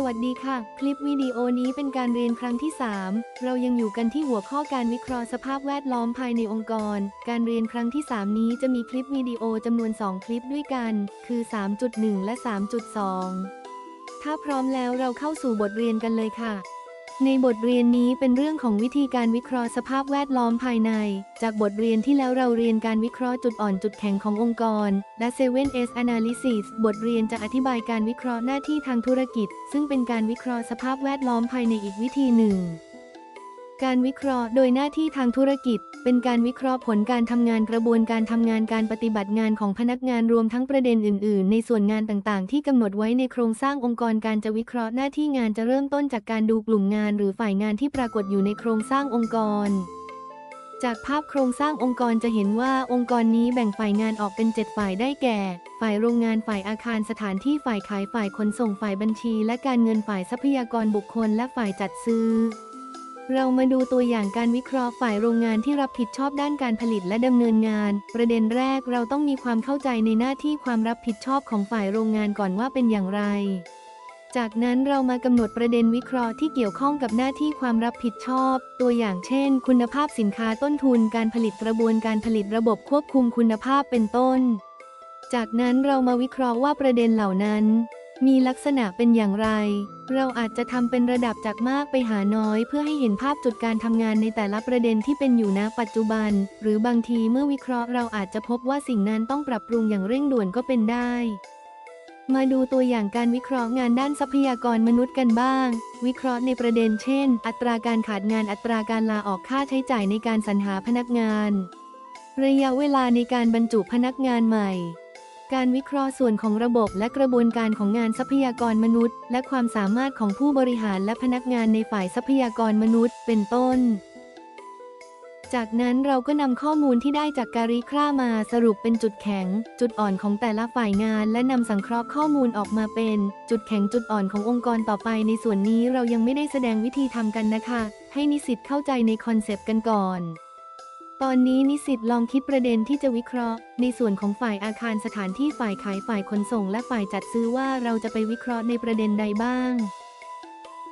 สวัสดีค่ะ คลิปวิดีโอนี้เป็นการเรียนครั้งที่ 3 เรายังอยู่กันที่หัวข้อการวิเคราะห์สภาพแวดล้อมภายในองค์กร การเรียนครั้งที่ 3 นี้จะมีคลิปวิดีโอจำนวน 2 คลิปด้วยกัน คือ 3.1 และ 3.2 ถ้าพร้อมแล้วเราเข้าสู่บทเรียนกันเลยค่ะ ในบทเรียนนี้เป็นเรื่องของวิธีการวิเคราะห์สภาพแวดล้อมภายใน จากบทเรียนที่แล้วเราเรียนการวิเคราะห์จุดอ่อนจุดแข็งขององค์กร และ 7S Analysis บทเรียนจะอธิบายการวิเคราะห์หน้าที่ทางธุรกิจ ซึ่งเป็นการวิเคราะห์สภาพแวดล้อมภายในอีกวิธีหนึ่ง การวิเคราะห์โดยหน้าที่ทางธุรกิจ เป็นการวิเคราะห์ผลการทำงานกระบวนการทำงานการปฏิบัติงานของพนักงานรวมทั้งประเด็นอื่น ๆ ในส่วนงานต่าง ๆ ที่กำหนดไว้ในโครงสร้างองค์กรการจะวิเคราะห์หน้าที่งานจะเริ่มต้นจากการดูกลุ่มงาน หรือฝ่ายงานที่ปรากฏอยู่ในโครงสร้างองค์กร จากภาพโครงสร้างองค์กรจะเห็นว่าองค์กรนี้แบ่งฝ่ายงานออกเป็น 7 ฝ่ายได้แก่ ฝ่ายโรงงานฝ่ายอาคารสถานที่ฝ่ายขายฝ่ายขนส่งฝ่ายบัญชี และการเงินฝ่ายทรัพยากรบุคคล และฝ่ายจัดซื้อ เรามาดูตัวอย่างการวิเคราะห์ฝ่ายโรงงานที่รับผิดชอบด้านการผลิตและดำเนินงาน ประเด็นแรกเราต้องมีความเข้าใจในหน้าที่ความรับผิดชอบของฝ่ายโรงงานก่อนว่าเป็นอย่างไร จากนั้นเรามากำหนดประเด็นวิเคราะห์ที่เกี่ยวข้องกับหน้าที่ความรับผิดชอบ ตัวอย่างเช่น คุณภาพสินค้าต้นทุนการผลิตกระบวนการผลิตระบบควบคุมคุณภาพเป็นต้น จากนั้นเรามาวิเคราะห์ว่าประเด็นเหล่านั้น มีลักษณะเป็นอย่างไร เราอาจจะทำเป็นระดับจากมากไปหาน้อย เพื่อให้เห็นภาพจุดการทำงานในแต่ละประเด็นที่เป็นอยู่ณปัจจุบัน หรือบางทีเมื่อวิเคราะห์เราอาจจะพบว่าสิ่งนั้นต้องปรับปรุงอย่างเร่งด่วนก็เป็นได้ มาดูตัวอย่างการวิเคราะห์งานด้านทรัพยากรมนุษย์กันบ้าง วิเคราะห์ในประเด็นเช่น อัตราการขาดงานอัตราการลาออกค่าใช้จ่ายในการสรรหาพนักงาน ระยะเวลาในการบรรจุพนักงานใหม่ การวิเคราะห์ส่วนของระบบและกระบวนการของงานทรัพยากรมนุษย์ และความสามารถของผู้บริหารและพนักงานในฝ่ายทรัพยากรมนุษย์ เป็นต้น จากนั้นเราก็นำข้อมูลที่ได้จากการิคร่ามาสรุปเป็นจุดแข็ง จุดอ่อนของแต่ละฝ่ายงาน และนำสังเคราะห์ข้อมูลออกมาเป็น จุดแข็งจุดอ่อนขององค์กรต่อไป ในส่วนนี้เรายังไม่ได้แสดงวิธีทำกันนะคะ ให้นิสิตเข้าใจในคอนเซปต์กันก่อน ตอนนี้นิสิตลองคิดประเด็นที่จะวิเคราะห์ ในส่วนของฝ่ายอาคารสถานที่ฝ่ายขายฝ่ายขนส่งและฝ่ายจัดซื้อว่าเราจะไปวิเคราะห์ในประเด็นใดบ้าง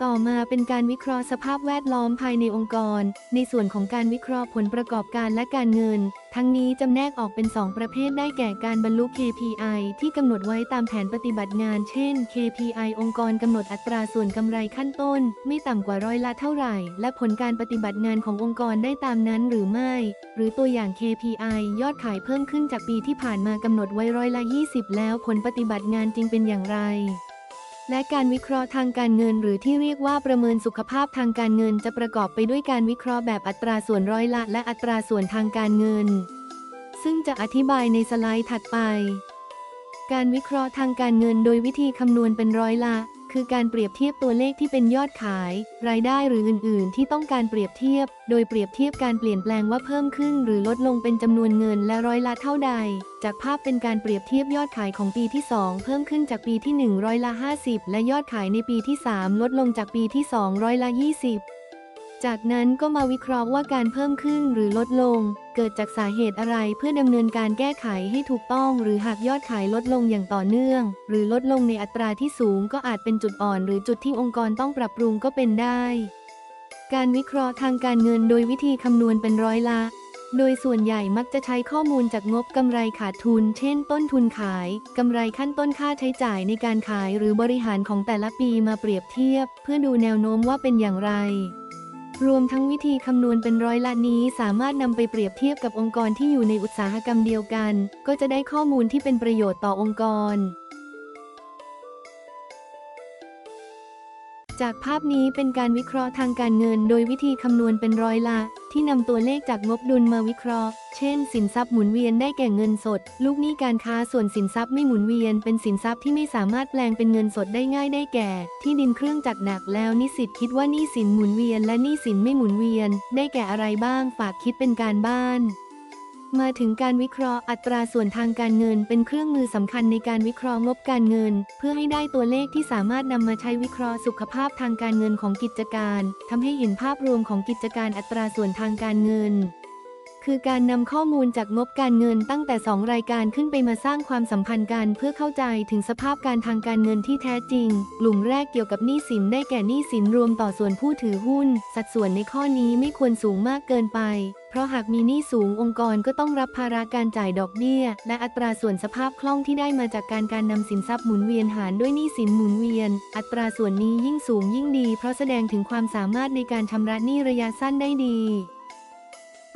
ต่อมาเป็นการวิเคราะห์สภาพแวดล้อมภายในองค์กร ในส่วนของการวิเคราะห์ผลประกอบการและการเงิน ทั้งนี้จำแนกออกเป็น 2 ประเภทได้แก่การบรรลุ KPI ที่กำหนดไว้ตามแผนปฏิบัติงาน เช่น KPI องค์กรกำหนดอัตราส่วนกำไรขั้นต้น ไม่ต่ำกว่าร้อยละเท่าไหร่ และผลการปฏิบัติงานขององค์กรได้ตามนั้นหรือไม่ หรือตัวอย่าง KPI ยอดขายเพิ่มขึ้นจากปีที่ผ่านมากำหนดไว้ร้อยละ 20 แล้วผลปฏิบัติงานจริงเป็นอย่างไร และการวิเคราะห์ทางการเงินหรือที่เรียกว่าประเมินสุขภาพทางการเงินจะประกอบไปด้วยการวิเคราะห์แบบอัตราส่วนร้อยละ และอัตราส่วนทางการเงิน ซึ่งจะอธิบายในสไลด์ถัดไป การวิเคราะห์ทางการเงินโดยวิธีคำนวณเป็นร้อยละ คือการเปรียบเทียบตัวเลขที่เป็นยอดขาย รายได้หรืออื่น ๆ ที่ต้องการเปรียบเทียบ โดยเปรียบเทียบการเปลี่ยนแปลงว่าเพิ่มขึ้น หรือลดลงเป็นจำนวนเงินและร้อยละเท่าใด จากภาพเป็นการเปรียบเทียบยอดขายของปีที่ 2 เพิ่มขึ้นจากปีที่1ร้อยละ50 และยอดขายในปีที่ 3 ลดลงจากปีที่2ร้อยละ20 จากนั้นก็มาวิเคราะห์ว่าการเพิ่มขึ้นหรือลดลง เกิดจากสาเหตุอะไรเพื่อดำเนินการแก้ไขให้ถูกต้อง หรือหากยอดขายลดลงอย่างต่อเนื่อง หรือลดลงในอัตราที่สูงก็อาจเป็นจุดอ่อนหรือจุดที่องค์กรต้องปรับปรุงก็เป็นได้ การวิเคราะห์ทางการเงินโดยวิธีคำนวณเป็นร้อยละ โดยส่วนใหญ่มักจะใช้ข้อมูลจากงบกำไรขาดทุน เช่น ต้นทุนขายกำไรขั้นต้นค่าใช้จ่ายในการขายหรือบริหารของแต่ละปีมาเปรียบเทียบ เพื่อดูแนวโน้มว่าเป็นอย่างไร รวมทั้งวิธีคำนวณเป็นร้อยละนี้สามารถนำไปเปรียบเทียบกับองค์กรที่อยู่ในอุตสาหกรรมเดียวกัน ก็จะได้ข้อมูลที่เป็นประโยชน์ต่อองค์กร จากภาพนี้เป็นการวิเคราะห์ทางการเงิน โดยวิธีคำนวณเป็นร้อยละ ที่นำตัวเลขจากงบดุลมาวิเคราะห์ เช่น สินทรัพย์หมุนเวียนได้แก่เงินสด ลูกหนี้การค้าส่วนสินทรัพย์ไม่หมุนเวียน เป็นสินทรัพย์ที่ไม่สามารถแปลงเป็นเงินสดได้ง่ายได้แก่ ที่ดินเครื่องจักรหนักแล้วนิสิตคิดว่าหนี้สินหมุนเวียน และหนี้สินไม่หมุนเวียน ได้แก่อะไรบ้างฝากคิดเป็นการบ้าน มาถึงการวิเคราะห์อัตราส่วนทางการเงิน เป็นเครื่องมือสำคัญในการวิเคราะห์งบการเงิน เพื่อให้ได้ตัวเลขที่สามารถนำมาใช้วิเคราะห์สุขภาพทางการเงินของกิจการทำให้เห็นภาพรวมของกิจการอัตราส่วนทางการเงิน คือการนำข้อมูลจากงบการเงินตั้งแต่ 2 รายการขึ้นไปมาสร้างความสัมพันธ์กันเพื่อเข้าใจถึงสภาพการทางการเงินที่แท้จริง กลุ่มแรกเกี่ยวกับหนี้สินได้แก่หนี้สินรวมต่อส่วนผู้ถือหุ้น สัดส่วนในข้อนี้ไม่ควรสูงมากเกินไป ราะหากมีหนี้สูงองค์กรก็ต้องรับภาระการจ่ายดอกเบี้ย และอัตราส่วนสภาพคล่องที่ได้มาจากการการนำสินทรัพย์หมุนเวียนหารด้วยหนี้สินหมุนเวียน อัตราส่วนนี้ยิ่งสูงยิ่งดี เพราะแสดงถึงความสามารถในการชำระหนี้ระยะสั้นได้ดี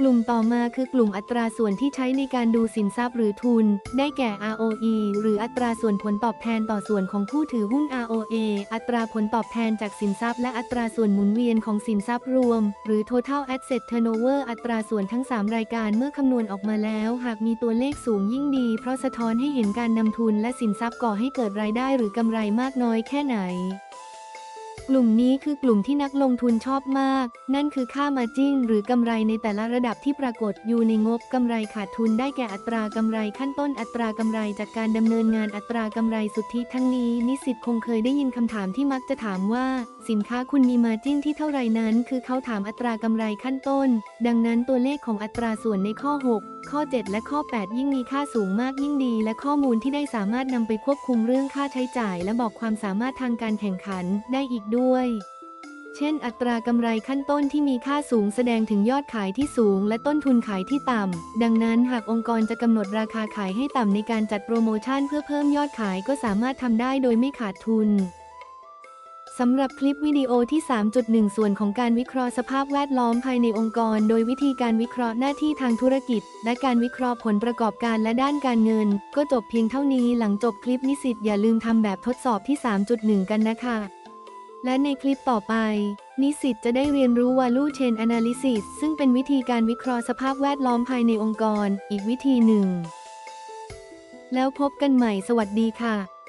กลุ่มต่อมาคือกลุ่มอัตราส่วนที่ใช้ในการดูสินทรัพย์หรือทุน ได้แก่ ROE หรืออัตราส่วนผลตอบแทนต่อส่วนของผู้ถือหุ้น ROA อัตราผลตอบแทนจากสินทรัพย์และอัตราส่วนหมุนเวียนของสินทรัพย์รวม หรือ total asset turnover อัตราส่วนทั้ง 3 รายการเมื่อคำนวณออกมาแล้ว หากมีตัวเลขสูงยิ่งดี เพราะสะท้อนให้เห็นการนำทุนและสินทรัพย์ก่อให้เกิดรายได้หรือกำไรมากน้อยแค่ไหน กลุ่มนี้คือกลุ่มที่นักลงทุนชอบมาก นั่นคือค่ามาจิ้นหรือกำไรในแต่ละระดับที่ปรากฏอยู่ในงบกำไรขาดทุนได้แก่อัตรากำไรขั้นต้นอัตรากำไรจากการดำเนินงานอัตรากำไรสุทธิทั้งนี้นิสิตคงเคยได้ยินคำถามที่มักจะถามว่า สินค้าคุณมีมาจิ้นที่เท่าไรนั้น คือเขาถามอัตรากำไรขั้นต้น ดังนั้นตัวเลขของอัตราส่วนในข้อ 6ข้อ 7 และข้อ 8 ยิ่งมีค่าสูงมากยิ่งดี และข้อมูลที่ได้สามารถนำไปควบคุมเรื่องค่าใช้จ่าย และบอกความสามารถทางการแข่งขันได้อีกด้วย เช่น อัตรากำไรขั้นต้นที่มีค่าสูงแสดงถึงยอดขายที่สูง และต้นทุนขายที่ต่ำ ดังนั้นหากองค์กรจะกำหนดราคาขายให้ต่ำในการจัดโปรโมชั่นเพื่อเพิ่มยอดขายก็สามารถทำได้โดยไม่ขาดทุน สำหรับคลิปวิดีโอที่ 3.1 ส่วนของการวิเคราะห์สภาพแวดล้อมภายในองค์กร โดยวิธีการวิเคราะห์หน้าที่ทางธุรกิจ และการวิเคราะห์ผลประกอบการและด้านการเงิน ก็จบเพียงเท่านี้หลังจบคลิปนิสิตอย่าลืมทำแบบทดสอบที่ 3.1 กันนะคะ และในคลิปต่อไป นิสิตจะได้เรียนรู้ Value Chain Analysis ซึ่งเป็นวิธีการวิเคราะห์สภาพแวดล้อมภายในองค์กร อีกวิธีหนึ่ง แล้วพบกันใหม่สวัสดีค่ะ